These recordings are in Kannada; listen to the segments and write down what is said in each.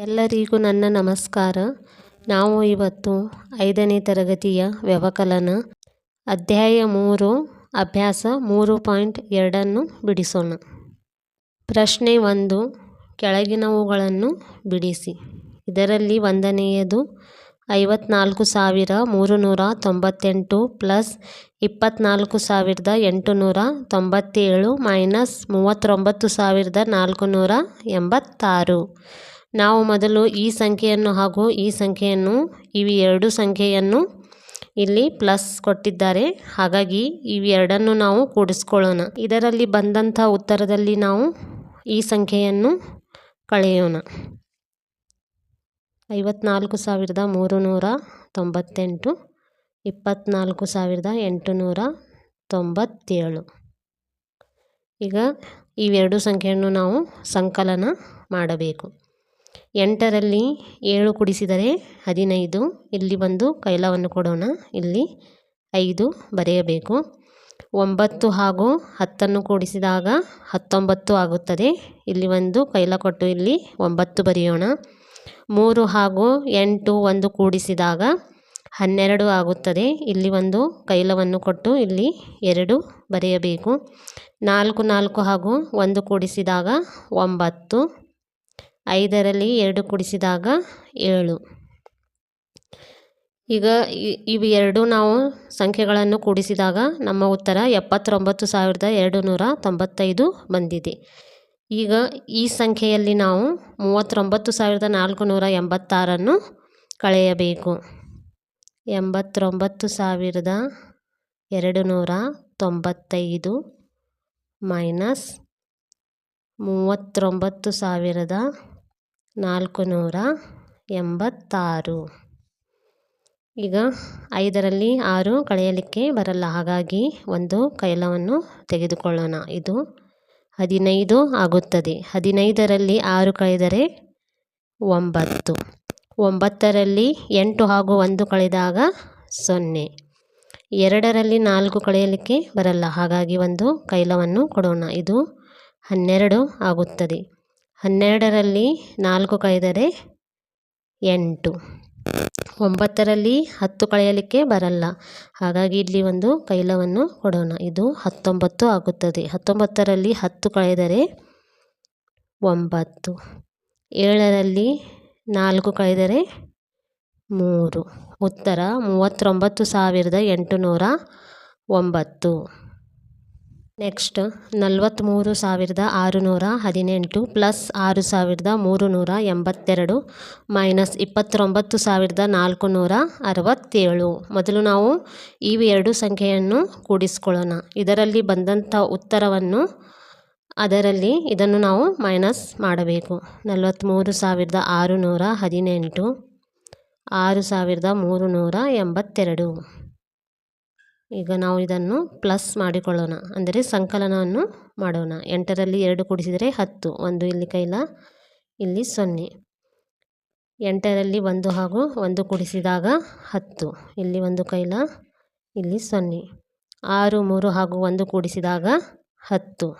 ಎಲ್ಲರಿಗೂ ನನ್ನ ನಮಸ್ಕಾರ. ನಾವು ಇವತ್ತು ಐದನೇ ತರಗತಿಯ ವ್ಯವಕಲನ ಅಧ್ಯಾಯ ಮೂರು, ಅಭ್ಯಾಸ ಮೂರು ಪಾಯಿಂಟ್ ಎರಡನ್ನು ಬಿಡಿಸೋಣ. ಪ್ರಶ್ನೆ ಒಂದು, ಕೆಳಗಿನವುಗಳನ್ನು ಬಿಡಿಸಿ. ಇದರಲ್ಲಿ ಒಂದನೆಯದು, ಐವತ್ನಾಲ್ಕು ಸಾವಿರ ಮೂರು ನೂರ ತೊಂಬತ್ತೆಂಟು ಪ್ಲಸ್ ಇಪ್ಪತ್ತ್ನಾಲ್ಕು ಸಾವಿರದ ಎಂಟುನೂರ ತೊಂಬತ್ತೇಳು ಮೈನಸ್ ಮೂವತ್ತೊಂಬತ್ತು ಸಾವಿರದ ನಾಲ್ಕು ನೂರ ಎಂಬತ್ತಾರು. ನಾವು ಮೊದಲು ಈ ಸಂಖ್ಯೆಯನ್ನು ಹಾಗೂ ಈ ಸಂಖ್ಯೆಯನ್ನು, ಇವು ಎರಡು ಸಂಖ್ಯೆಯನ್ನು ಇಲ್ಲಿ ಪ್ಲಸ್ ಕೊಟ್ಟಿದ್ದಾರೆ. ಹಾಗಾಗಿ ಇವೆರಡನ್ನು ನಾವು ಕೂಡಿಸ್ಕೊಳ್ಳೋಣ. ಇದರಲ್ಲಿ ಬಂದಂಥ ಉತ್ತರದಲ್ಲಿ ನಾವು ಈ ಸಂಖ್ಯೆಯನ್ನು ಕಳೆಯೋಣ. ಐವತ್ನಾಲ್ಕು ಸಾವಿರದ ಮೂರು ನೂರ ತೊಂಬತ್ತೆಂಟು ಇಪ್ಪತ್ತ್ನಾಲ್ಕು ಸಾವಿರದ ಎಂಟುನೂರ ತೊಂಬತ್ತೇಳು. ಈಗ ಇವೆರಡು ಸಂಖ್ಯೆಯನ್ನು ನಾವು ಸಂಕಲನ ಮಾಡಬೇಕು. ಎಂಟರಲ್ಲಿ ಏಳು ಕುಡಿಸಿದರೆ ಹದಿನೈದು. ಇಲ್ಲಿ ಬಂದು ಕೈಲವನ್ನು ಕೊಡೋಣ. ಇಲ್ಲಿ ಐದು ಬರೆಯಬೇಕು. ಒಂಬತ್ತು ಹಾಗೂ ಹತ್ತನ್ನು ಕೂಡಿಸಿದಾಗ ಹತ್ತೊಂಬತ್ತು ಆಗುತ್ತದೆ. ಇಲ್ಲಿ ಒಂದು ಕೈಲ ಕೊಟ್ಟು ಇಲ್ಲಿ ಒಂಬತ್ತು ಬರೆಯೋಣ. ಮೂರು ಹಾಗೂ ಎಂಟು ಒಂದು ಕೂಡಿಸಿದಾಗ ಹನ್ನೆರಡು ಆಗುತ್ತದೆ. ಇಲ್ಲಿ ಒಂದು ಕೈಲವನ್ನು ಕೊಟ್ಟು ಇಲ್ಲಿ ಎರಡು ಬರೆಯಬೇಕು. ನಾಲ್ಕು ನಾಲ್ಕು ಹಾಗೂ ಒಂದು ಕೂಡಿಸಿದಾಗ ಒಂಬತ್ತು. ಐದರಲ್ಲಿ ಎರಡು ಕೂಡಿಸಿದಾಗ ಏಳು. ಈಗ ಇವು ಎರಡು ನಾವು ಸಂಖ್ಯೆಗಳನ್ನು ಕೂಡಿಸಿದಾಗ ನಮ್ಮ ಉತ್ತರ ಎಪ್ಪತ್ತೊಂಬತ್ತು ಸಾವಿರದ ಎರಡು ನೂರ ತೊಂಬತ್ತೈದು ಬಂದಿದೆ. ಈಗ ಈ ಸಂಖ್ಯೆಯಲ್ಲಿ ನಾವು ಮೂವತ್ತೊಂಬತ್ತು ಸಾವಿರದ ನಾಲ್ಕು ನೂರ ಎಂಬತ್ತಾರನ್ನು ಕಳೆಯಬೇಕು. ಎಂಬತ್ತೊಂಬತ್ತು ಸಾವಿರದ ಎರಡು ನೂರ ತೊಂಬತ್ತೈದು ಮೈನಸ್ ಮೂವತ್ತೊಂಬತ್ತು ಸಾವಿರದ ನಾಲ್ಕು ನೂರ ಎಂಬತ್ತಾರು. ಈಗ ಐದರಲ್ಲಿ ಆರು ಕಳೆಯಲಿಕ್ಕೆ ಬರಲ್ಲ. ಹಾಗಾಗಿ ಒಂದು ಕೈಲವನ್ನು ತೆಗೆದುಕೊಳ್ಳೋಣ. ಇದು ಹದಿನೈದು ಆಗುತ್ತದೆ. ಹದಿನೈದರಲ್ಲಿ ಆರು ಕಳೆದರೆ ಒಂಬತ್ತು. ಒಂಬತ್ತರಲ್ಲಿ ಎಂಟು ಹಾಗೂ ಒಂದು ಕಳೆದಾಗ ಸೊನ್ನೆ. ಎರಡರಲ್ಲಿ ನಾಲ್ಕು ಕಳೆಯಲಿಕ್ಕೆ ಬರಲ್ಲ. ಹಾಗಾಗಿ ಒಂದು ಕೈಲವನ್ನು ಕೊಡೋಣ. ಇದು ಹನ್ನೆರಡು ಆಗುತ್ತದೆ. ಹನ್ನೆರಡರಲ್ಲಿ ನಾಲ್ಕು ಕಳೆದರೆ ಎಂಟು. ಒಂಬತ್ತರಲ್ಲಿ ಹತ್ತು ಕಳೆಯಲಿಕ್ಕೆ ಬರಲ್ಲ. ಹಾಗಾಗಿ ಇಲ್ಲಿ ಒಂದು ಕೈಲವನ್ನು ಕೊಡೋಣ. ಇದು ಹತ್ತೊಂಬತ್ತು ಆಗುತ್ತದೆ. ಹತ್ತೊಂಬತ್ತರಲ್ಲಿ ಹತ್ತು ಕಳೆದರೆ ಒಂಬತ್ತು. ಏಳರಲ್ಲಿ ನಾಲ್ಕು ಕಳೆದರೆ ಮೂರು. ಉತ್ತರ ಮೂವತ್ತೊಂಬತ್ತು ಸಾವಿರದ ಎಂಟುನೂರ ಒಂಬತ್ತು. ನೆಕ್ಸ್ಟ್ ನಲವತ್ತ್ಮೂರು ಸಾವಿರದ ಆರುನೂರ ಹದಿನೆಂಟು ಪ್ಲಸ್ ಆರು ಸಾವಿರದ ಮೂರು ನೂರ ಎಂಬತ್ತೆರಡು ಮೈನಸ್ ಇಪ್ಪತ್ತೊಂಬತ್ತು ಸಾವಿರದ ನಾಲ್ಕು ನೂರ ಅರವತ್ತೇಳು. ಮೊದಲು ನಾವು ಈ ಎರಡು ಸಂಖ್ಯೆಯನ್ನು ಕೂಡಿಸ್ಕೊಳ್ಳೋಣ. ಇದರಲ್ಲಿ ಬಂದಂಥ ಉತ್ತರವನ್ನು ಅದರಲ್ಲಿ ಇದನ್ನು ನಾವು ಮೈನಸ್ ಮಾಡಬೇಕು. ನಲವತ್ತ್ಮೂರು ಸಾವಿರದ ಆರುನೂರ ಹದಿನೆಂಟು, ಆರು ಸಾವಿರದ ಮೂರು ನೂರ ಎಂಬತ್ತೆರಡು. ಈಗ ನಾವು ಇದನ್ನು ಪ್ಲಸ್ ಮಾಡಿಕೊಳ್ಳೋಣ. ಅಂದರೆ ಸಂಕಲನವನ್ನು ಮಾಡೋಣ. ಎಂಟರಲ್ಲಿ ಎರಡು ಕೂಡಿಸಿದರೆ ಹತ್ತು. ಒಂದು ಇಲ್ಲಿ ಕೈಲ, ಇಲ್ಲಿ ಸೊನ್ನೆ. ಎಂಟರಲ್ಲಿ ಒಂದು ಹಾಗೂ ಒಂದು ಕೂಡಿಸಿದಾಗ ಹತ್ತು. ಇಲ್ಲಿ ಒಂದು ಕೈಲ, ಇಲ್ಲಿ ಸೊನ್ನೆ. ಆರು, ಮೂರು ಹಾಗೂ ಒಂದು ಕೂಡಿಸಿದಾಗ ಹತ್ತು.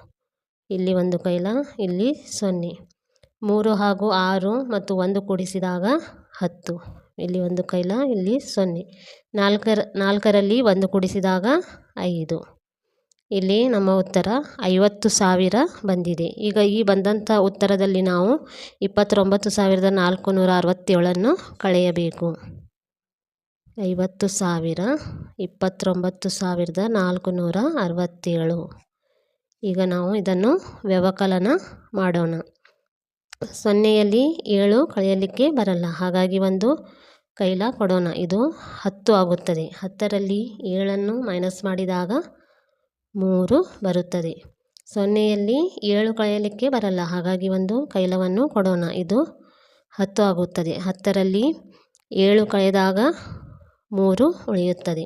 ಇಲ್ಲಿ ಒಂದು ಕೈಲ, ಇಲ್ಲಿ ಸೊನ್ನೆ. ಮೂರು ಹಾಗೂ ಆರು ಮತ್ತು ಒಂದು ಕೂಡಿಸಿದಾಗ ಹತ್ತು. ಇಲ್ಲಿ ಒಂದು ಕೈಲ, ಇಲ್ಲಿ ಸೊನ್ನೆ. ನಾಲ್ಕರ, ನಾಲ್ಕರಲ್ಲಿ ಒಂದು ಕೂಡಿಸಿದಾಗ ಐದು. ಇಲ್ಲಿ ನಮ್ಮ ಉತ್ತರ ಐವತ್ತು ಸಾವಿರ ಬಂದಿದೆ. ಈಗ ಈ ಬಂದಂಥ ಉತ್ತರದಲ್ಲಿ ನಾವು ಇಪ್ಪತ್ತೊಂಬತ್ತು ಸಾವಿರದ ನಾಲ್ಕು ನೂರ ಅರವತ್ತೇಳನ್ನು ಕಳೆಯಬೇಕು. ಐವತ್ತು ಸಾವಿರ, ಇಪ್ಪತ್ತೊಂಬತ್ತು ಸಾವಿರದ ನಾಲ್ಕು ನೂರ ಅರವತ್ತೇಳು. ಈಗ ನಾವು ಇದನ್ನು ವ್ಯವಕಲನ ಮಾಡೋಣ. ಸೊನ್ನೆಯಲ್ಲಿ ಏಳು ಕಳೆಯಲಿಕ್ಕೆ ಬರಲ್ಲ. ಹಾಗಾಗಿ ಒಂದು ಕೈಲ ಕೊಡೋಣ. ಇದು ಹತ್ತು ಆಗುತ್ತದೆ. ಹತ್ತರಲ್ಲಿ ಏಳನ್ನು ಮೈನಸ್ ಮಾಡಿದಾಗ ಮೂರು ಬರುತ್ತದೆ. ಸೊನ್ನೆಯಲ್ಲಿ ಏಳು ಕಳೆಯಲಿಕ್ಕೆ ಬರಲ್ಲ. ಹಾಗಾಗಿ ಒಂದು ಕೈಲವನ್ನು ಕೊಡೋಣ. ಇದು ಹತ್ತು ಆಗುತ್ತದೆ. ಹತ್ತರಲ್ಲಿ ಏಳು ಕಳೆದಾಗ ಮೂರು ಉಳಿಯುತ್ತದೆ.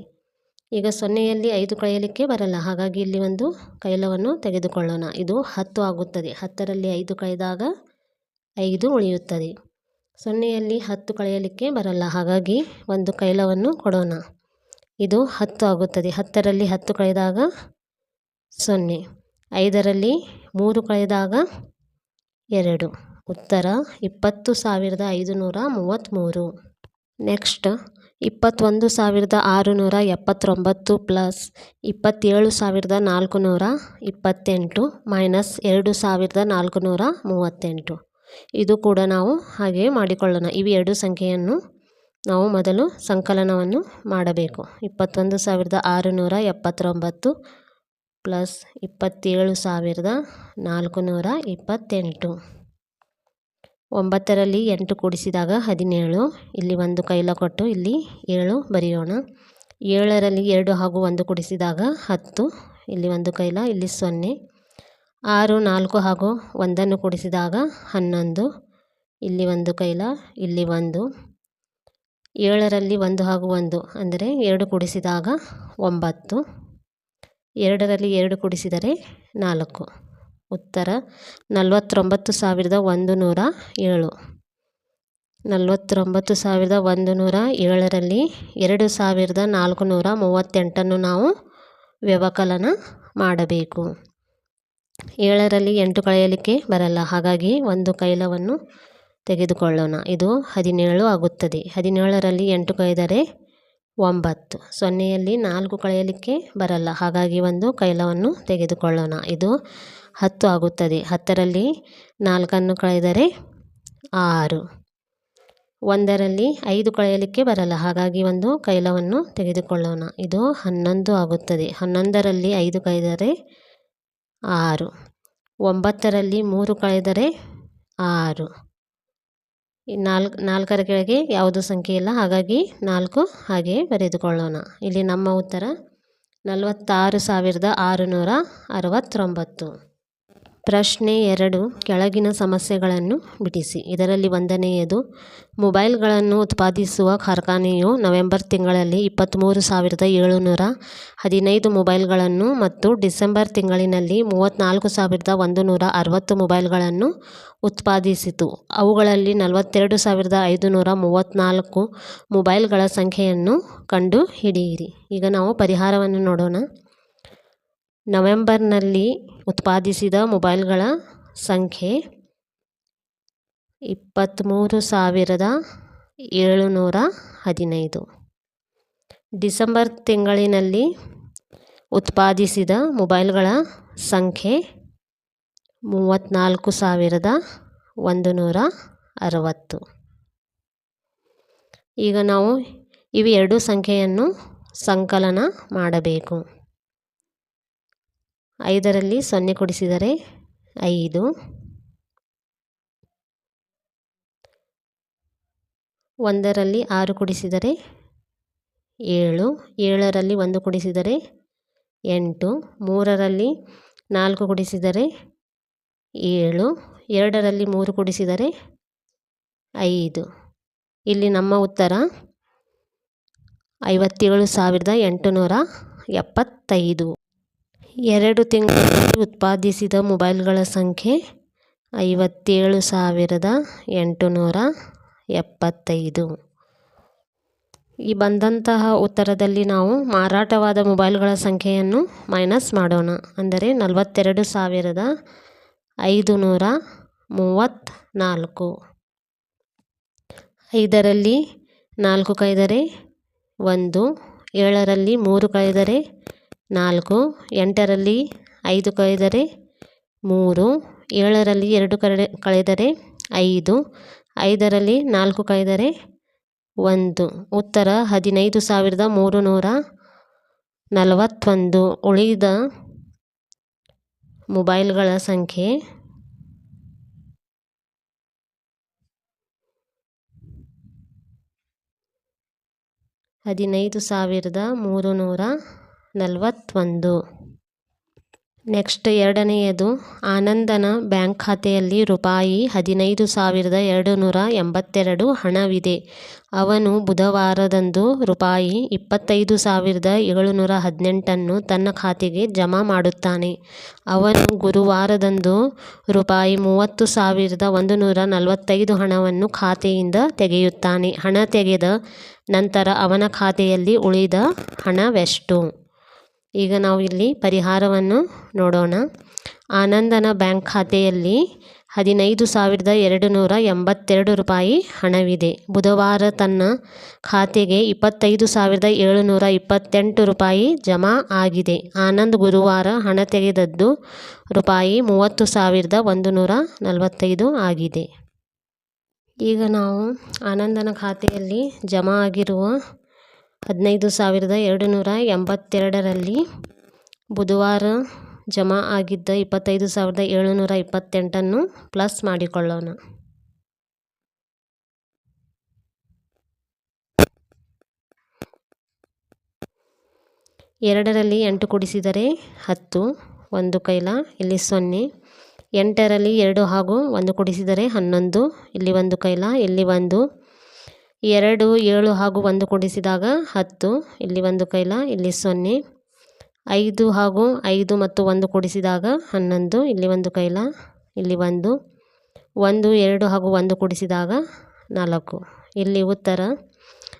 ಈಗ ಸೊನ್ನೆಯಲ್ಲಿ ಐದು ಕಳೆಯಲಿಕ್ಕೆ ಬರಲ್ಲ. ಹಾಗಾಗಿ ಇಲ್ಲಿ ಒಂದು ಕೈಲವನ್ನು ತೆಗೆದುಕೊಳ್ಳೋಣ. ಇದು ಹತ್ತು ಆಗುತ್ತದೆ. ಹತ್ತರಲ್ಲಿ ಐದು ಕಳೆದಾಗ ಐದು ಉಳಿಯುತ್ತದೆ. ಸೊನ್ನೆಯಲ್ಲಿ ಹತ್ತು ಕಳೆಯಲಿಕ್ಕೆ ಬರಲ್ಲ. ಹಾಗಾಗಿ ಒಂದು ಕೈಲವನ್ನು ಕೊಡೋಣ. ಇದು ಹತ್ತು ಆಗುತ್ತದೆ. ಹತ್ತರಲ್ಲಿ ಹತ್ತು ಕಳೆದಾಗ ಸೊನ್ನೆ. ಐದರಲ್ಲಿ ಮೂರು ಕಳೆದಾಗ ಎರಡು. ಉತ್ತರ ಇಪ್ಪತ್ತು ಸಾವಿರದ ಐದುನೂರ ಮೂವತ್ತ್ಮೂರು. ನೆಕ್ಸ್ಟ್ ಇಪ್ಪತ್ತೊಂದು ಸಾವಿರದ ಆರುನೂರ ಎಪ್ಪತ್ತೊಂಬತ್ತು ಪ್ಲಸ್ ಇಪ್ಪತ್ತೇಳು ಸಾವಿರದ ನಾಲ್ಕುನೂರ ಇಪ್ಪತ್ತೆಂಟು ಮೈನಸ್ ಎರಡು ಸಾವಿರದ ನಾಲ್ಕುನೂರ ಮೂವತ್ತೆಂಟು. ಇದು ಕೂಡ ನಾವು ಹಾಗೆ ಮಾಡಿಕೊಳ್ಳೋಣ. ಇವು ಎರಡು ಸಂಖ್ಯೆಯನ್ನು ನಾವು ಮೊದಲು ಸಂಕಲನವನ್ನು ಮಾಡಬೇಕು. ಇಪ್ಪತ್ತೊಂದು ಸಾವಿರದ ಆರುನೂರ ಎಪ್ಪತ್ತೊಂಬತ್ತು ಪ್ಲಸ್ ಇಪ್ಪತ್ತೇಳು ಸಾವಿರದ ನಾಲ್ಕುನೂರ ಇಪ್ಪತ್ತೆಂಟು. ಒಂಬತ್ತರಲ್ಲಿ ಎಂಟು ಕೂಡಿಸಿದಾಗ ಹದಿನೇಳು, ಇಲ್ಲಿ ಒಂದು ಕೈಲ ಕೊಟ್ಟು ಇಲ್ಲಿ ಏಳು ಬರೆಯೋಣ. ಏಳರಲ್ಲಿ ಎರಡು ಹಾಗೂ ಒಂದು ಕೂಡಿಸಿದಾಗ ಹತ್ತು, ಇಲ್ಲಿ ಒಂದು ಕೈಲ, ಇಲ್ಲಿ ಸೊನ್ನೆ. ಆರು, ನಾಲ್ಕು ಹಾಗೂ ಒಂದನ್ನು ಕೂಡಿಸಿದಾಗ ಹನ್ನೊಂದು, ಇಲ್ಲಿ ಒಂದು ಕೈಲ, ಇಲ್ಲಿ ಒಂದು. ಏಳರಲ್ಲಿ ಒಂದು ಹಾಗೂ ಒಂದು, ಅಂದರೆ ಎರಡು ಕೂಡಿಸಿದಾಗ ಒಂಬತ್ತು. ಎರಡರಲ್ಲಿ ಎರಡು ಕೂಡಿಸಿದರೆ ನಾಲ್ಕು. ಉತ್ತರ, ನಲವತ್ತೊಂಬತ್ತು ಸಾವಿರದ ಒಂದು ನೂರ ಏಳು. ನಲವತ್ತೊಂಬತ್ತು ಸಾವಿರದ ಒಂದು ನೂರ ಏಳರಲ್ಲಿ ಎರಡು ಸಾವಿರದ ನಾಲ್ಕು ನೂರ ಮೂವತ್ತೆಂಟನ್ನು ನಾವು ವ್ಯವಕಲನ ಮಾಡಬೇಕು. ಏಳರಲ್ಲಿ ಎಂಟು ಕಳೆಯಲಿಕ್ಕೆ ಬರಲ್ಲ. ಹಾಗಾಗಿ ಒಂದು ಕೈಲವನ್ನು ತೆಗೆದುಕೊಳ್ಳೋಣ. ಇದು ಹದಿನೇಳು ಆಗುತ್ತದೆ. ಹದಿನೇಳರಲ್ಲಿ ಎಂಟು ಕೈದರೆ ಒಂಬತ್ತು. ಸೊನ್ನೆಯಲ್ಲಿ ನಾಲ್ಕು ಕಳೆಯಲಿಕ್ಕೆ ಬರಲ್ಲ. ಹಾಗಾಗಿ ಒಂದು ಕೈಲವನ್ನು ತೆಗೆದುಕೊಳ್ಳೋಣ. ಇದು ಹತ್ತು ಆಗುತ್ತದೆ. ಹತ್ತರಲ್ಲಿ ನಾಲ್ಕನ್ನು ಕಳೆದರೆ ಆರು. ಒಂದರಲ್ಲಿ ಐದು ಕಳೆಯಲಿಕ್ಕೆ ಬರಲ್ಲ. ಹಾಗಾಗಿ ಒಂದು ಕೈಲವನ್ನು ತೆಗೆದುಕೊಳ್ಳೋಣ. ಇದು ಹನ್ನೊಂದು ಆಗುತ್ತದೆ. ಹನ್ನೊಂದರಲ್ಲಿ ಐದು ಕಳೆದರೆ ಆರು. ಒಂಬತ್ತರಲ್ಲಿ ಮೂರು ಕಳೆದರೆ ಆರು. ನಾಲ್ಕು, ನಾಲ್ಕರ ಕೆಳಗೆ ಯಾವುದು ಸಂಖ್ಯೆ ಇಲ್ಲ. ಹಾಗಾಗಿ ನಾಲ್ಕು ಹಾಗೆ ಬರೆದುಕೊಳ್ಳೋಣ. ಇಲ್ಲಿ ನಮ್ಮ ಉತ್ತರ ನಲವತ್ತಾರು ಸಾವಿರದ ಆರುನೂರ ಅರವತ್ತೊಂಬತ್ತು. ಪ್ರಶ್ನೆ ಎರಡು, ಕೆಳಗಿನ ಸಮಸ್ಯೆಗಳನ್ನು ಬಿಡಿಸಿ. ಇದರಲ್ಲಿ ಒಂದನೆಯದು, ಮೊಬೈಲ್ಗಳನ್ನು ಉತ್ಪಾದಿಸುವ ಕಾರ್ಖಾನೆಯು ನವೆಂಬರ್ ತಿಂಗಳಲ್ಲಿ ಇಪ್ಪತ್ತ್ಮೂರು ಸಾವಿರದ ಏಳುನೂರ ಹದಿನೈದು ಮೊಬೈಲ್ಗಳನ್ನು ಮತ್ತು ಡಿಸೆಂಬರ್ ತಿಂಗಳಿನಲ್ಲಿ ಮೂವತ್ತ್ನಾಲ್ಕು ಸಾವಿರದ ಒಂದು ನೂರ ಅರವತ್ತು ಮೊಬೈಲ್ಗಳನ್ನು ಉತ್ಪಾದಿಸಿತು. ಅವುಗಳಲ್ಲಿ ನಲವತ್ತೆರಡು ಸಾವಿರದ ಐದುನೂರ ಮೂವತ್ತ್ನಾಲ್ಕು ಮೊಬೈಲ್ಗಳ ಸಂಖ್ಯೆಯನ್ನು ಕಂಡು ಹಿಡಿಯಿರಿ ಈಗ ನಾವು ಪರಿಹಾರವನ್ನು ನೋಡೋಣ. ನವೆಂಬರ್ನಲ್ಲಿ ಉತ್ಪಾದಿಸಿದ ಮೊಬೈಲ್ಗಳ ಸಂಖ್ಯೆ ಇಪ್ಪತ್ತ್ಮೂರು ಸಾವಿರದ ಏಳುನೂರ ಹದಿನೈದು. ಡಿಸೆಂಬರ್ ತಿಂಗಳಿನಲ್ಲಿ ಉತ್ಪಾದಿಸಿದ ಮೊಬೈಲ್ಗಳ ಸಂಖ್ಯೆ ಮೂವತ್ತ್ನಾಲ್ಕು ಸಾವಿರದ ಒಂದು ನೂರ ಅರವತ್ತು. ಈಗ ನಾವು ಇವೆರಡು ಸಂಖ್ಯೆಯನ್ನು ಸಂಕಲನ ಮಾಡಬೇಕು. ಐದರಲ್ಲಿ ಸೊನ್ನೆ ಕೊಡಿಸಿದರೆ ಐದು. ಒಂದರಲ್ಲಿ ಆರು ಕೊಡಿಸಿದರೆ ಏಳು. ಏಳರಲ್ಲಿ ಒಂದು ಕೊಡಿಸಿದರೆ ಎಂಟು. ಮೂರರಲ್ಲಿ ನಾಲ್ಕು ಕೊಡಿಸಿದರೆ ಏಳು. ಎರಡರಲ್ಲಿ ಮೂರು ಕೊಡಿಸಿದರೆ ಐದು. ಇಲ್ಲಿ ನಮ್ಮ ಉತ್ತರ ಐವತ್ತೇಳು ಸಾವಿರದ ಎಂಟುನೂರ ಎಪ್ಪತ್ತೈದು. ಎರಡು ತಿಂಗಳಲ್ಲಿ ಉತ್ಪಾದಿಸಿದ ಮೊಬೈಲ್ಗಳ ಸಂಖ್ಯೆ ಐವತ್ತೇಳು ಸಾವಿರದ ಎಂಟುನೂರ ಎಪ್ಪತ್ತೈದು. ಈ ಬಂದಂತಹ ಉತ್ತರದಲ್ಲಿ ನಾವು ಮಾರಾಟವಾದ ಮೊಬೈಲ್ಗಳ ಸಂಖ್ಯೆಯನ್ನು ಮೈನಸ್ ಮಾಡೋಣ. ಅಂದರೆ ನಲವತ್ತೆರಡು ಸಾವಿರದ ಐದು ನೂರ ಮೂವತ್ತ್ನಾಲ್ಕು. ಐದರಲ್ಲಿ ನಾಲ್ಕು ಕಳೆದರೆ ಒಂದು, ಏಳರಲ್ಲಿ ಮೂರು ಕಳೆದರೆ ನಾಲ್ಕು, ಎಂಟರಲ್ಲಿ ಐದು ಕಳೆದರೆ ಮೂರು, ಏಳರಲ್ಲಿ ಎರಡು ಕಳೆ ಕಳೆದರೆ ಐದು, ಐದರಲ್ಲಿ ನಾಲ್ಕು ಕಳೆದರೆ ಒಂದು. ಉತ್ತರ ಹದಿನೈದು ಸಾವಿರದ ಮೂರು ನೂರ ನಲವತ್ತೊಂದು. ಉಳಿದ ಮೊಬೈಲ್ಗಳ ಸಂಖ್ಯೆ ಹದಿನೈದು ಸಾವಿರದ ಮೂರು ನೂರ ನಲವತ್ತೊಂದು. ನೆಕ್ಸ್ಟ್ ಎರಡನೆಯದು, ಆನಂದನ ಬ್ಯಾಂಕ್ ಖಾತೆಯಲ್ಲಿ ರೂಪಾಯಿ ಹದಿನೈದು ಸಾವಿರದ ಎರಡು ನೂರ ಎಂಬತ್ತೆರಡು ಹಣವಿದೆ. ಅವನು ಬುಧವಾರದಂದು ರೂಪಾಯಿ ಇಪ್ಪತ್ತೈದು ಸಾವಿರದ ಏಳುನೂರ ಹದಿನೆಂಟನ್ನು ತನ್ನ ಖಾತೆಗೆ ಜಮಾ ಮಾಡುತ್ತಾನೆ. ಅವನು ಗುರುವಾರದಂದು ರೂಪಾಯಿ ಮೂವತ್ತು ಸಾವಿರದ ಒಂದು ನೂರ ನಲವತ್ತೈದು ಹಣವನ್ನು ಖಾತೆಯಿಂದ ತೆಗೆಯುತ್ತಾನೆ. ಹಣ ತೆಗೆದ ನಂತರ ಅವನ ಖಾತೆಯಲ್ಲಿ ಉಳಿದ ಹಣವೆಷ್ಟು? ಈಗ ನಾವು ಇಲ್ಲಿ ಪರಿಹಾರವನ್ನು ನೋಡೋಣ. ಆನಂದನ ಬ್ಯಾಂಕ್ ಖಾತೆಯಲ್ಲಿ ಹದಿನೈದು ಸಾವಿರದ ಎರಡು ನೂರ ಎಂಬತ್ತೆರಡು ರೂಪಾಯಿ ಹಣವಿದೆ. ಬುಧವಾರ ತನ್ನ ಖಾತೆಗೆ ಇಪ್ಪತ್ತೈದು ಸಾವಿರದ ಏಳುನೂರ ಇಪ್ಪತ್ತೆಂಟು ರೂಪಾಯಿ ಜಮಾ ಆಗಿದೆ. ಆನಂದ್ ಗುರುವಾರ ಹಣ ತೆಗೆದದ್ದು ರೂಪಾಯಿ ಮೂವತ್ತು ಸಾವಿರದ ಒಂದು ನೂರ ನಲವತ್ತೈದು ಆಗಿದೆ. ಈಗ ನಾವು ಆನಂದನ ಖಾತೆಯಲ್ಲಿ ಜಮಾ ಆಗಿರುವ ಹದಿನೈದು ಸಾವಿರದ ಎರಡು ನೂರ ಎಂಬತ್ತೆರಡರಲ್ಲಿ ಬುಧವಾರ ಜಮಾ ಆಗಿದ್ದ ಇಪ್ಪತ್ತೈದು ಸಾವಿರದ ಏಳುನೂರ ಇಪ್ಪತ್ತೆಂಟನ್ನು ಪ್ಲಸ್ ಮಾಡಿಕೊಳ್ಳೋಣ. ಎರಡರಲ್ಲಿ ಎಂಟು ಕೂಡಿಸಿದರೆ ಹತ್ತು, ಒಂದು ಕೈಲ, ಇಲ್ಲಿ ಸೊನ್ನೆ. ಎಂಟರಲ್ಲಿ ಎರಡು ಹಾಗೂ ಒಂದು ಕೂಡಿಸಿದರೆ ಹನ್ನೊಂದು, ಇಲ್ಲಿ ಒಂದು ಕೈಲ, ಇಲ್ಲಿ ಒಂದು. ಎರಡು, ಏಳು ಹಾಗೂ ಒಂದು ಕೂಡಿಸಿದಾಗ ಹತ್ತು. ಇಲ್ಲಿ ಒಂದು ಕೈಲ, ಇಲ್ಲಿ ಸೊನ್ನೆ. ಐದು ಹಾಗೂ ಐದು ಮತ್ತು ಒಂದು ಕೂಡಿಸಿದಾಗ ಹನ್ನೊಂದು. ಇಲ್ಲಿ ಒಂದು ಕೈಲ, ಇಲ್ಲಿ ಒಂದು. ಒಂದು, ಎರಡು ಹಾಗೂ ಒಂದು ಕೂಡಿಸಿದಾಗ ನಾಲ್ಕು. ಇಲ್ಲಿ ಉತ್ತರ,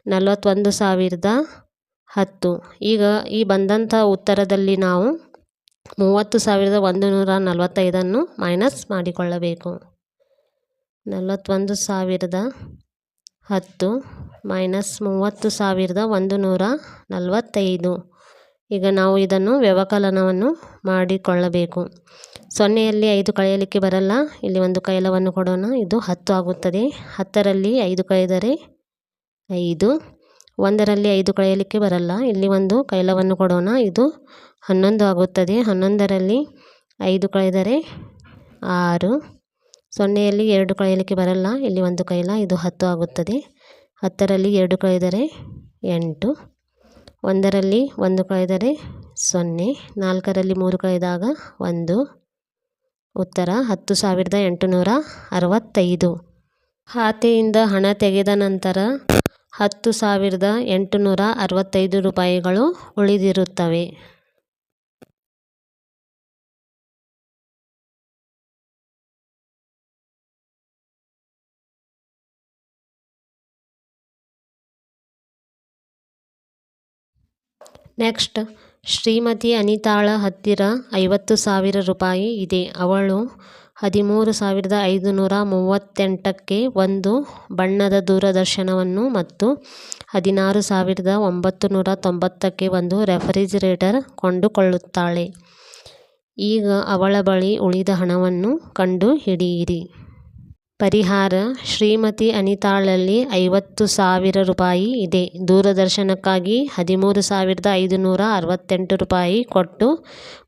ನಲವತ್ತೊಂದು ಸಾವಿರದ ಹತ್ತು. ಈಗ ಈ ಬಂದಂಥ ಉತ್ತರದಲ್ಲಿ ನಾವು ಮೂವತ್ತು ಸಾವಿರದ ಒಂದು ನೂರ ನಲವತ್ತೈದನ್ನು ಮೈನಸ್ ಮಾಡಿಕೊಳ್ಳಬೇಕು. ನಲವತ್ತೊಂದು ಸಾವಿರದ ಹತ್ತು ಮೈನಸ್ ಮೂವತ್ತು ಸಾವಿರದ ಒಂದು ನೂರ ನಲವತ್ತೈದು. ಈಗ ನಾವು ಇದನ್ನು ವ್ಯವಕಲನವನ್ನು ಮಾಡಿಕೊಳ್ಳಬೇಕು. ಸೊನ್ನೆಯಲ್ಲಿ ಐದು ಕಳೆಯಲಿಕ್ಕೆ ಬರಲ್ಲ. ಇಲ್ಲಿ ಒಂದು ಕೈಲವನ್ನು ಕೊಡೋಣ. ಇದು ಹತ್ತು ಆಗುತ್ತದೆ. ಹತ್ತರಲ್ಲಿ ಐದು ಕಳೆದರೆ ಐದು. ಒಂದರಲ್ಲಿ ಐದು ಕಳೆಯಲಿಕ್ಕೆ ಬರಲ್ಲ. ಇಲ್ಲಿ ಒಂದು ಕೈಲವನ್ನು ಕೊಡೋಣ. ಇದು ಹನ್ನೊಂದು ಆಗುತ್ತದೆ. ಹನ್ನೊಂದರಲ್ಲಿ ಐದು ಕಳೆದರೆ ಆರು. ಸೊನ್ನೆಯಲ್ಲಿ ಎರಡು ಕಳೆಯಲಿಕ್ಕೆ ಬರಲ್ಲ. ಇಲ್ಲಿ ಒಂದು ಕೈಲ, ಇದು ಹತ್ತು ಆಗುತ್ತದೆ. ಹತ್ತರಲ್ಲಿ ಎರಡು ಕಳೆದರೆ ಎಂಟು. ಒಂದರಲ್ಲಿ ಒಂದು ಕಳೆದರೆ ಸೊನ್ನೆ. ನಾಲ್ಕರಲ್ಲಿ ಮೂರು ಕಳೆದಾಗ ಒಂದು. ಉತ್ತರ, ಹತ್ತು ಸಾವಿರದ ಎಂಟುನೂರ ಅರವತ್ತೈದು. ಖಾತೆಯಿಂದ ಹಣ ತೆಗೆದ ನಂತರ ಹತ್ತು ಸಾವಿರದ ಎಂಟುನೂರ ಅರವತ್ತೈದು ರೂಪಾಯಿಗಳು ಉಳಿದಿರುತ್ತವೆ. ನೆಕ್ಸ್ಟ್. ಶ್ರೀಮತಿ ಅನಿತಾಳ ಹತ್ತಿರ ಐವತ್ತು ಸಾವಿರ ರೂಪಾಯಿ ಇದೆ. ಅವಳು ಹದಿಮೂರು ಸಾವಿರದ ಐದುನೂರ ಮೂವತ್ತೆಂಟಕ್ಕೆ ಒಂದು ಬಣ್ಣದ ದೂರದರ್ಶನವನ್ನು ಮತ್ತು ಹದಿನಾರು ಸಾವಿರದ ಒಂಬತ್ತು ನೂರ ತೊಂಬತ್ತಕ್ಕೆ ಒಂದು ರೆಫ್ರಿಜಿರೇಟರ್ ಕೊಂಡುಕೊಳ್ಳುತ್ತಾಳೆ. ಈಗ ಅವಳ ಬಳಿ ಉಳಿದ ಹಣವನ್ನು ಕಂಡು ಹಿಡಿಯಿರಿ ಪರಿಹಾರ ಶ್ರೀಮತಿ ಅನಿತಾಳಲ್ಲಿ ಐವತ್ತು ಸಾವಿರ ರೂಪಾಯಿ ಇದೆ. ದೂರದರ್ಶನಕ್ಕಾಗಿ ಹದಿಮೂರು ಸಾವಿರದ ಐದುನೂರ ಅರವತ್ತೆಂಟು ರೂಪಾಯಿ ಕೊಟ್ಟು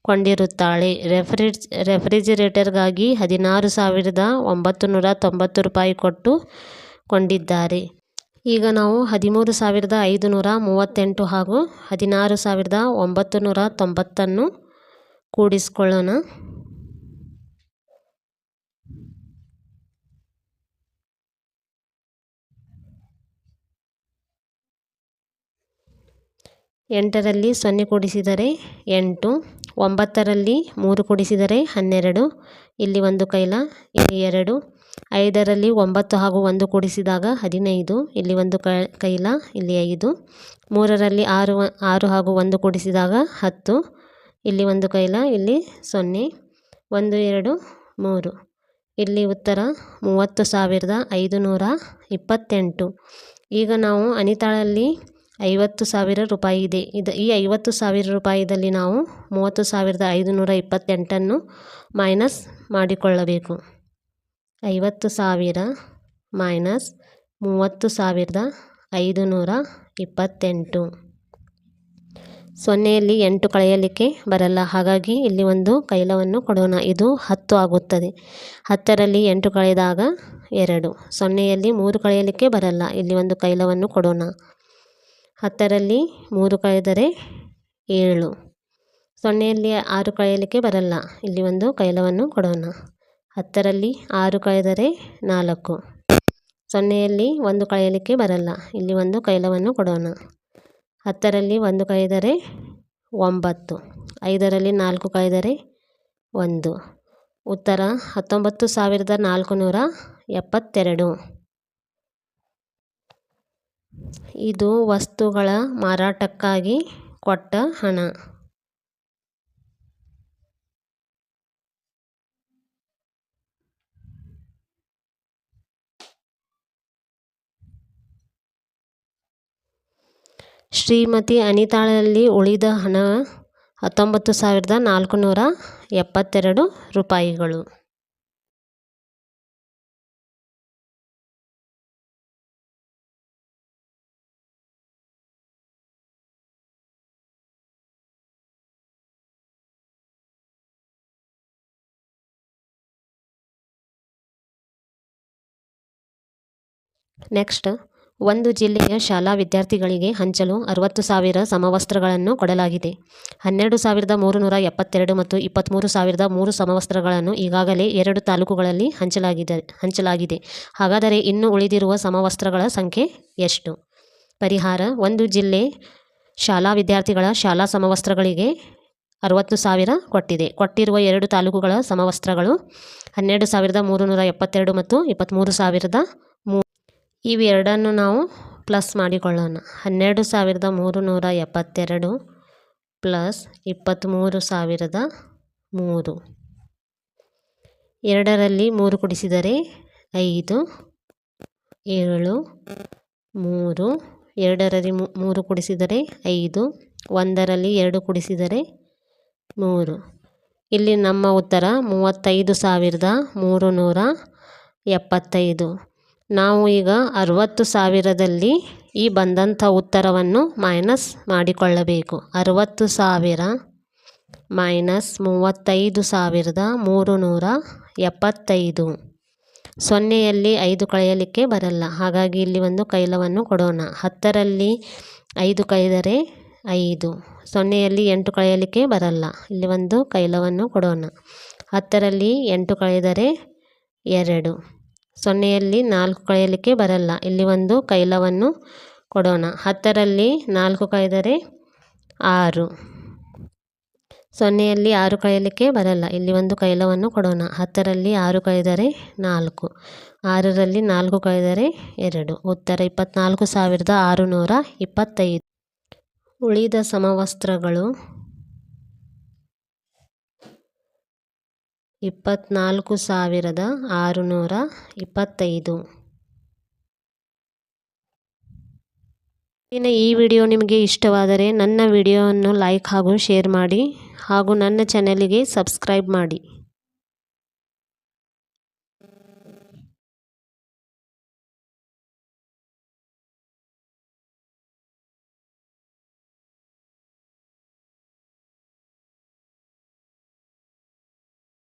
ಕೊಂಡಿರುತ್ತಾಳೆ. ರೆಫ್ರಿಜ್, ರೆಫ್ರಿಜಿರೇಟರ್ಗಾಗಿ ಹದಿನಾರು ಸಾವಿರದ ಒಂಬತ್ತು ನೂರ ತೊಂಬತ್ತು ರೂಪಾಯಿ ಕೊಟ್ಟು ಕೊಂಡಿದ್ದಾರೆ. ಈಗ ನಾವು ಹದಿಮೂರು ಸಾವಿರದ ಐದುನೂರ ಮೂವತ್ತೆಂಟು ಹಾಗೂ ಹದಿನಾರು ಸಾವಿರದ ಒಂಬತ್ತು ನೂರ ತೊಂಬತ್ತನ್ನು ಕೂಡಿಸ್ಕೊಳ್ಳೋಣ. ಎಂಟರಲ್ಲಿ ಸೊನ್ನೆ ಕೂಡಿಸಿದರೆ ಎಂಟು, ಒಂಬತ್ತರಲ್ಲಿ ಮೂರು ಕೂಡಿಸಿದರೆ ಹನ್ನೆರಡು, ಇಲ್ಲಿ ಒಂದು ಕೈಲ, ಇಲ್ಲಿ ಎರಡು, ಐದರಲ್ಲಿ ಒಂಬತ್ತು ಹಾಗೂ ಒಂದು ಕೂಡಿಸಿದಾಗ ಹದಿನೈದು, ಇಲ್ಲಿ ಒಂದು ಕೈಲ, ಇಲ್ಲಿ ಐದು, ಮೂರರಲ್ಲಿ ಆರು ಆರು ಹಾಗೂ ಒಂದು ಕೂಡಿಸಿದಾಗ ಹತ್ತು, ಇಲ್ಲಿ ಒಂದು ಕೈಲ, ಇಲ್ಲಿ ಸೊನ್ನೆ, ಒಂದು, ಎರಡು, ಮೂರು, ಇಲ್ಲಿ ಉತ್ತರ ಮೂವತ್ತು ಸಾವಿರದ ಐದು ನೂರ ಇಪ್ಪತ್ತೆಂಟು. ಈಗ ನಾವು ಅನಿತಾಳಲ್ಲಿ ಐವತ್ತು ಸಾವಿರ ರೂಪಾಯಿ ಇದೆ. ಇದು ಈ ಐವತ್ತು ಸಾವಿರ ರೂಪಾಯಿದಲ್ಲಿ ನಾವು ಮೂವತ್ತು ಸಾವಿರದ ಐದುನೂರ ಇಪ್ಪತ್ತೆಂಟನ್ನು ಮೈನಸ್ ಮಾಡಿಕೊಳ್ಳಬೇಕು. ಐವತ್ತು ಸಾವಿರ ಮೈನಸ್ ಮೂವತ್ತು ಸಾವಿರದ ಐದುನೂರ ಇಪ್ಪತ್ತೆಂಟು. ಸೊನ್ನೆಯಲ್ಲಿ ಎಂಟು ಕಳೆಯಲಿಕ್ಕೆ ಬರಲ್ಲ. ಹಾಗಾಗಿ ಇಲ್ಲಿ ಒಂದು ಕೈಲವನ್ನು ಕೊಡೋಣ. ಇದು ಹತ್ತು ಆಗುತ್ತದೆ. ಹತ್ತರಲ್ಲಿ ಎಂಟು ಕಳೆದಾಗ ಎರಡು. ಸೊನ್ನೆಯಲ್ಲಿ ಮೂರು ಕಳೆಯಲಿಕ್ಕೆ ಬರಲ್ಲ. ಇಲ್ಲಿ ಒಂದು ಕೈಲವನ್ನು ಕೊಡೋಣ. ಹತ್ತರಲ್ಲಿ ಮೂರು ಕಳೆದರೆ ಏಳು. ಸೊನ್ನೆಯಲ್ಲಿ ಆರು ಕಳೆಯಲಿಕ್ಕೆ ಬರಲ್ಲ. ಇಲ್ಲಿ ಒಂದು ಕೈಲವನ್ನು ಕೊಡೋಣ. ಹತ್ತರಲ್ಲಿ ಆರು ಕಳೆದರೆ ನಾಲ್ಕು. ಸೊನ್ನೆಯಲ್ಲಿ ಒಂದು ಕಳೆಯಲಿಕ್ಕೆ ಬರಲ್ಲ. ಇಲ್ಲಿ ಒಂದು ಕೈಲವನ್ನು ಕೊಡೋಣ. ಹತ್ತರಲ್ಲಿ ಒಂದು ಕಳೆದರೆ ಒಂಬತ್ತು. ಐದರಲ್ಲಿ ನಾಲ್ಕು ಕಳೆದರೆ ಒಂದು. ಉತ್ತರ ಹತ್ತೊಂಬತ್ತು ಸಾವಿರದ ನಾಲ್ಕು ನೂರ ಎಪ್ಪತ್ತೆರಡು. ಇದು ವಸ್ತುಗಳ ಮಾರಾಟಕ್ಕಾಗಿ ಕೊಟ್ಟ ಹಣ. ಶ್ರೀಮತಿ ಅನಿತಾಳಲ್ಲಿ ಉಳಿದ ಹಣ ಹತ್ತೊಂಬತ್ತು ಸಾವಿರದ ನಾಲ್ಕುನೂರ ಎಪ್ಪತ್ತೆರಡು ರೂಪಾಯಿಗಳು. ನೆಕ್ಸ್ಟ್ ಒಂದು ಜಿಲ್ಲೆಯ ಶಾಲಾ ವಿದ್ಯಾರ್ಥಿಗಳಿಗೆ ಹಂಚಲು ಅರವತ್ತು ಸಾವಿರ ಸಮವಸ್ತ್ರಗಳನ್ನು ಕೊಡಲಾಗಿದೆ. ಹನ್ನೆರಡು ಸಾವಿರದ ಮೂರು ನೂರ ಎಪ್ಪತ್ತೆರಡು ಮತ್ತು ಇಪ್ಪತ್ತ್ಮೂರು ಸಾವಿರದ ಮೂರು ಸಮವಸ್ತ್ರಗಳನ್ನು ಈಗಾಗಲೇ ಎರಡು ತಾಲೂಕುಗಳಲ್ಲಿ ಹಂಚಲಾಗಿದೆ ಹಂಚಲಾಗಿದೆ. ಹಾಗಾದರೆ ಇನ್ನು ಉಳಿದಿರುವ ಸಮವಸ್ತ್ರಗಳ ಸಂಖ್ಯೆ ಎಷ್ಟು? ಪರಿಹಾರ, ಒಂದು ಜಿಲ್ಲೆ ಶಾಲಾ ವಿದ್ಯಾರ್ಥಿಗಳ ಶಾಲಾ ಸಮವಸ್ತ್ರಗಳಿಗೆ ಅರವತ್ತು ಸಾವಿರ ಕೊಟ್ಟಿದೆ. ಕೊಟ್ಟಿರುವ ಎರಡು ತಾಲೂಕುಗಳ ಸಮವಸ್ತ್ರಗಳು ಹನ್ನೆರಡು ಸಾವಿರದ ಮೂರು ನೂರ ಎಪ್ಪತ್ತೆರಡು ಮತ್ತು ಇಪ್ಪತ್ತ್ಮೂರು ಸಾವಿರದ ಇವೆರಡನ್ನು ನಾವು ಪ್ಲಸ್ ಮಾಡಿಕೊಳ್ಳೋಣ. ಹನ್ನೆರಡು ಸಾವಿರದ ಮೂರು ನೂರ ಎಪ್ಪತ್ತೆರಡು ಪ್ಲಸ್ ಇಪ್ಪತ್ತ್ಮೂರು ಸಾವಿರದ ಮೂರು. ಎರಡರಲ್ಲಿ ಮೂರು ಕುಡಿಸಿದರೆ ಐದು, ಏಳು, ಮೂರು. ಎರಡರಲ್ಲಿ ಮೂರು ಕುಡಿಸಿದರೆ ಐದು, ಒಂದರಲ್ಲಿ ಎರಡು ಕುಡಿಸಿದರೆ ಮೂರು. ಇಲ್ಲಿ ನಮ್ಮ ಉತ್ತರ ಮೂವತ್ತೈದು ಸಾವಿರದ ಮೂರು ನೂರ ಎಪ್ಪತ್ತೈದು. ನಾವು ಈಗ ಅರುವತ್ತು ಸಾವಿರದಲ್ಲಿ ಈ ಬಂದಂಥ ಉತ್ತರವನ್ನು ಮೈನಸ್ ಮಾಡಿಕೊಳ್ಳಬೇಕು. ಅರವತ್ತು ಸಾವಿರ ಮೈನಸ್ ಮೂವತ್ತೈದು ಸಾವಿರದ ಮೂರು ನೂರ ಎಪ್ಪತ್ತೈದು. ಸೊನ್ನೆಯಲ್ಲಿ ಐದು ಕಳೆಯಲಿಕ್ಕೆ ಬರಲ್ಲ. ಹಾಗಾಗಿ ಇಲ್ಲಿ ಒಂದು ಕೈಲವನ್ನು ಕೊಡೋಣ. ಹತ್ತರಲ್ಲಿ ಐದು ಕಳೆದರೆ ಐದು. ಸೊನ್ನೆಯಲ್ಲಿ ಎಂಟು ಕಳೆಯಲಿಕ್ಕೆ ಬರಲ್ಲ. ಇಲ್ಲಿ ಒಂದು ಕೈಲವನ್ನು ಕೊಡೋಣ. ಹತ್ತರಲ್ಲಿ ಎಂಟು ಕಳೆದರೆ ಎರಡು. ಸೊನ್ನೆಯಲ್ಲಿ ನಾಲ್ಕು ಕಳೆಯಲಿಕ್ಕೆ ಬರಲ್ಲ. ಇಲ್ಲಿ ಒಂದು ಕೈಲವನ್ನು ಕೊಡೋಣ. ಹತ್ತರಲ್ಲಿ ನಾಲ್ಕು ಕಳೆದರೆ ಆರು. ಸೊನ್ನೆಯಲ್ಲಿ ಆರು ಕಳೆಯಲಿಕ್ಕೆ ಬರಲ್ಲ. ಇಲ್ಲಿ ಒಂದು ಕೈಲವನ್ನು ಕೊಡೋಣ. ಹತ್ತರಲ್ಲಿ ಆರು ಕಳೆದರೆ ನಾಲ್ಕು. ಆರರಲ್ಲಿ ನಾಲ್ಕು ಕಳೆದರೆ ಎರಡು. ಉತ್ತರ ಇಪ್ಪತ್ತ್ನಾಲ್ಕು ಸಾವಿರದ ಆರುನೂರ ಇಪ್ಪತ್ತೈದು. ಉಳಿದ ಸಮವಸ್ತ್ರಗಳು ಇಪ್ಪತ್ತ್ನಾಲ್ಕು ಸಾವಿರದ ಆರುನೂರ ಇಪ್ಪತ್ತೈದು. ಇನ್ನು ಈ ವಿಡಿಯೋ ನಿಮಗೆ ಇಷ್ಟವಾದರೆ ನನ್ನ ವಿಡಿಯೋವನ್ನು ಲೈಕ್ ಹಾಗೂ ಶೇರ್ ಮಾಡಿ ಹಾಗೂ ನನ್ನ ಚಾನಲಿಗೆ ಸಬ್ಸ್ಕ್ರೈಬ್ ಮಾಡಿ.